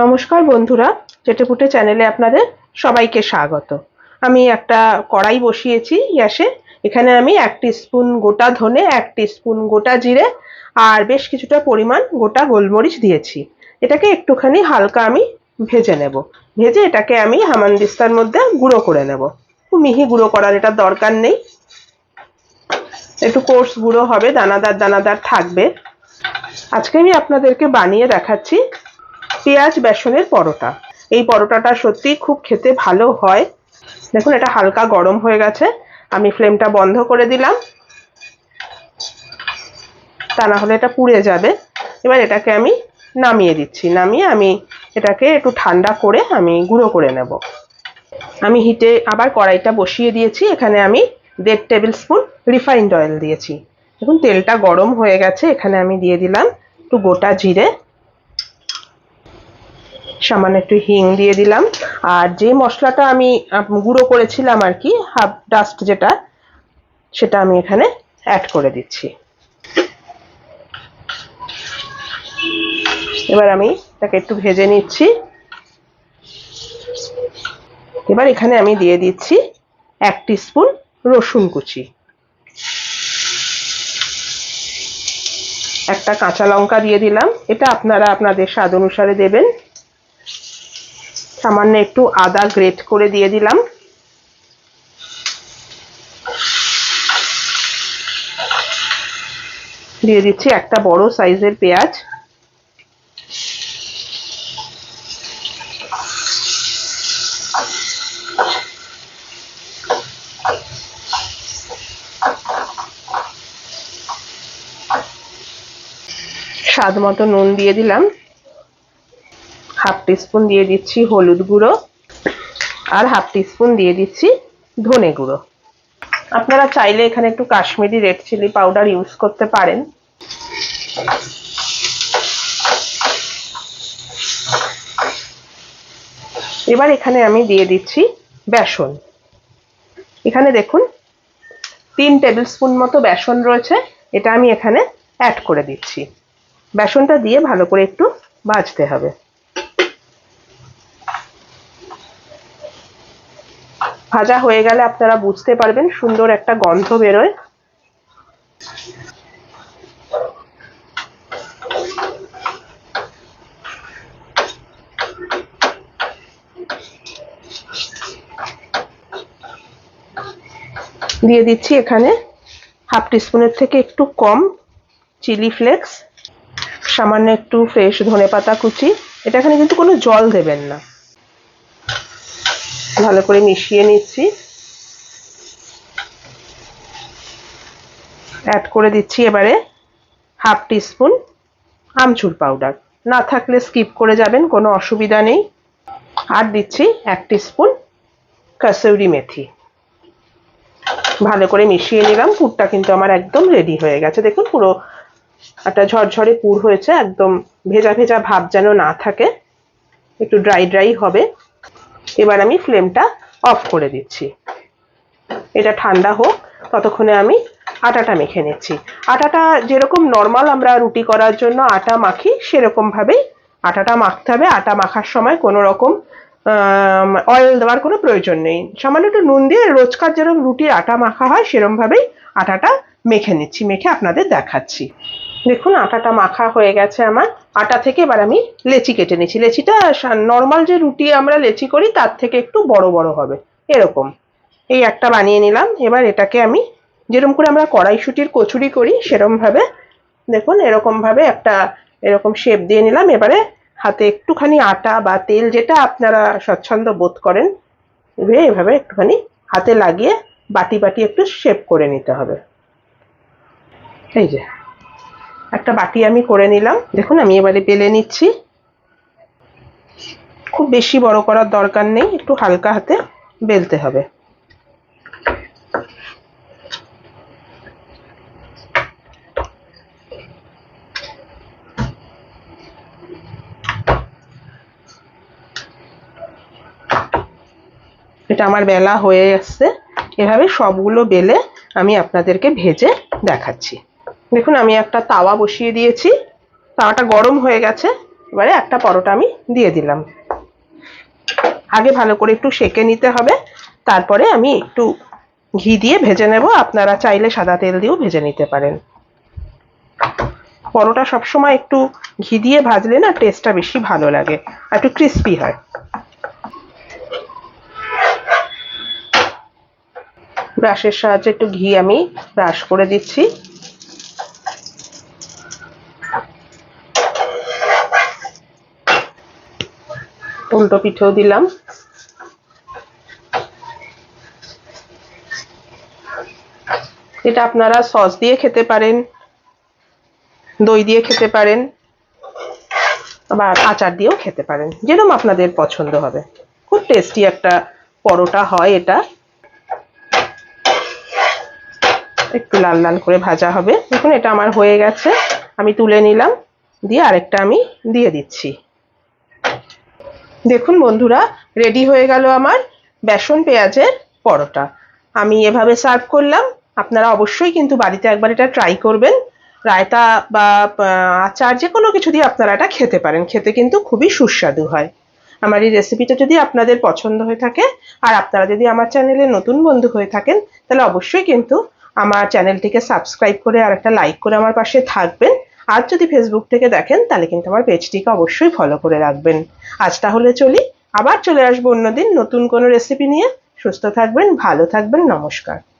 নমস্কার বন্ধুরা চেটেপুটে চ্যানেলে আপনাদের সবাইকে স্বাগত। আমি একটা কড়াই বসিয়েছি গ্যাসে, এখানে আমি এক স্পুন গোটা ধনে, এক স্পুন গোটা জিরে, আর বেশ কিছুটা পরিমাণ গোটা গোলমরিচ দিয়েছি। এটাকে একটুখানি হালকা আমি ভেজে নেব। ভেজে এটাকে আমি হামানদিস্তার মধ্যে গুঁড়ো করে নেব। মিহি গুঁড়ো করার এটা দরকার নেই। একটু কোর্স গুঁড়ো হবে, দানাদার দানাদার থাকবে। আজকে আমি আপনাদেরকে বানিয়ে দেখাচ্ছি পেঁয়াজ বেসনের পরোটা। এই পরোটাটা সত্যি খুব খেতে ভালো হয়। দেখুন, এটা হালকা গরম হয়ে গেছে। আমি ফ্লেমটা বন্ধ করে দিলাম। তা না হলে এটা পুড়ে যাবে। এবার এটাকে আমি নামিয়ে দিচ্ছি। নামিয়ে আমি এটাকে একটু ঠান্ডা করে আমি গুঁড়ো করে নেব। আমি হিটে আবার কড়াইটা বসিয়ে দিয়েছি। এখানে আমি দেড় টেবিল স্পুন রিফাইন্ড অয়েল দিয়েছি। দেখুন, তেলটা গরম হয়ে গেছে। এখানে আমি দিয়ে দিলাম একটু গোটা জিরে। সামান্য একটু হিং দিয়ে দিলাম। আর যে মশলাটা আমি গুঁড়ো করেছিলাম আর কি হাফ ডাস্ট যেটা, সেটা আমি এখানে অ্যাড করে দিচ্ছি। এবার আমি তাকে একটু ভেজে নিচ্ছি। এবার এখানে আমি দিয়ে দিচ্ছি এক স্পুন রসুন কুচি। একটা কাঁচা লঙ্কা দিয়ে দিলাম। এটা আপনারা আপনাদের স্বাদ অনুসারে দেবেন। সামান্য একটু আদা গ্রেট করে দিয়ে দিলাম। দিয়ে দিচ্ছি একটা বড় সাইজের পেঁয়াজ। স্বাদ মতো নুন দিয়ে দিলাম। হাফ টিস্পুন দিয়ে দিচ্ছি হলুদ গুঁড়ো আর হাফ টিস্পুন দিয়ে দিচ্ছি ধনে গুঁড়ো। আপনারা চাইলে এখানে একটু Kashmiri red chilli powder use করতে পারেন। এবার এখানে আমি দিয়ে দিচ্ছি বেসন। এখানে দেখুন, তিন টেবিল স্পুন মতো বেসন রয়েছে, এটা আমি এখানে অ্যাড করে দিচ্ছি। বেসনটা দিয়ে ভালো করে একটু ভাজতে হবে। ভাজা হয়ে গেলে আপনারা বুঝতে পারবেন সুন্দর একটা গন্ধ বেরোয়। দিয়ে দিচ্ছি এখানে হাফ টিস্পুনের থেকে একটু কম চিলি ফ্লেক্স, সামান্য একটু ফ্রেশ ধনেপাতা কুচি। এটা এখানে কিন্তু কোনো জল দেবেন না। ভালো করে মিশিয়ে নিচ্ছি। অ্যাড করে দিচ্ছি এবারে হাফ টিস্পুন আমচুর পাউডার। না থাকলে স্কিপ করে যাবেন, কোনো অসুবিধা নেই। আর দিচ্ছি এক টিস্পুন কাসৌরি মেথি। ভালো করে মিশিয়ে নিলাম, পুরটা কিন্তু আমার একদম রেডি হয়ে গেছে। দেখুন পুরো একটা ঝরঝরে পুর হয়েছে, একদম ভেজা ভেজা ভাব যেন না থাকে। একটু ড্রাই ড্রাই হবে। এবার আমি ফ্লেমটা অফ করে দিচ্ছি। এটা ঠান্ডা হোক, ততক্ষণে আমি আটাটা মেখে নিচ্ছি। আটাটা যেরকম নর্মাল আমরা রুটি করার জন্য আটা মাখি সেরকম ভাবেই আটাটা মাখতে হবে। আটা মাখার সময় কোনো রকম অয়েল দেওয়ার কোনো প্রয়োজন নেই। সামান্য একটু নুন দিয়ে রোজকার যেরকম রুটির আটা মাখা হয় সেরকম ভাবেই আটাটা মেখে নিচ্ছি, মেখে আপনাদের দেখাচ্ছি। দেখুন, আটাটা মাখা হয়ে গেছে আমার। আটা থেকে এবার আমি লেচি কেটে নিচ্ছি। লেচিটা নর্মাল যে রুটি আমরা লেচি করি, তার থেকে একটু বড় বড় হবে। এরকম। এই একটা বানিয়ে নিলাম। এবার এটাকে আমি যেরকম করে আমরা কড়াইশুটির কচুরি করি সেরকম ভাবে দেখুন এরকম ভাবে একটা এরকম শেপ দিয়ে নিলাম। এবারে হাতে একটুখানি আটা বা তেল যেটা আপনারা স্বচ্ছন্দ বোধ করেন, এভাবে একটুখানি হাতে লাগিয়ে বাটি বাটি একটু শেপ করে নিতে হবে। এই যে। একটা বাটি আমি করে নিলাম। দেখুন, আমি এবারে বেলে নিচ্ছি। খুব বেশি বড় করার দরকার নেই, একটু হালকা হাতে বেলতে হবে। এটা আমার বেলা হয়ে আসছে। এভাবে সবগুলো বেলে আমি আপনাদেরকে ভেজে দেখাচ্ছি। দেখুন, আমি একটা তাওয়া বসিয়ে দিয়েছি। তাওয়াটা গরম হয়ে গেছে। এবারে একটা পরোটা আমি দিয়ে দিলাম। আগে ভালো করে একটু সেকে নিতে হবে। তারপরে আমি একটু ঘি দিয়ে ভেজে নেব। আপনারা চাইলে সাদা তেল দিয়েও ভেজে নিতে পারেন। পরোটা সবসময় একটু ঘি দিয়ে ভাজলে না টেস্টটা বেশি ভালো লাগে আর একটু ক্রিস্পি হয়। ব্রাশের সাহায্যে একটু ঘি আমি ব্রাশ করে দিচ্ছি। উল্টো পিঠেও দিলাম। এটা আপনারা সস দিয়ে খেতে পারেন, দই দিয়ে খেতে পারেন, আবার আচার দিয়েও খেতে পারেন। যেরকম আপনাদের পছন্দ হবে। খুব টেস্টি একটা পরোটা হয় এটা। একটু লাল লাল করে ভাজা হবে। দেখুন, এটা আমার হয়ে গেছে। আমি তুলে নিলাম। দিয়ে আরেকটা আমি দিয়ে দিচ্ছি। দেখুন বন্ধুরা রেডি হয়ে গেল আমার বেসন পেঁয়াজের পরোটা। আমি এভাবে সার্ভ করলাম। আপনারা অবশ্যই কিন্তু বাড়িতে একবার এটা ট্রাই করবেন। রায়তা বা আচার যে কোনো কিছু দিয়ে আপনারা এটা খেতে পারেন। খেতে কিন্তু খুবই সুস্বাদু হয়। আমার এই রেসিপিটা যদি আপনাদের পছন্দ হয়ে থাকে, আর আপনারা যদি আমার চ্যানেলে নতুন বন্ধু হয়ে থাকেন, তাহলে অবশ্যই কিন্তু আমার চ্যানেলটিকে সাবস্ক্রাইব করে আর একটা লাইক করে আমার পাশে থাকবেন। আর যদি ফেসবুক থেকে দেখেন, তাহলে কিন্তু আমার পেজটিকে অবশ্যই ফলো করে রাখবেন। আজ তাহলে চলি, আবার চলে আসব অন্যদিন নতুন কোনো রেসিপি নিয়ে। সুস্থ থাকবেন, ভালো থাকবেন, নমস্কার।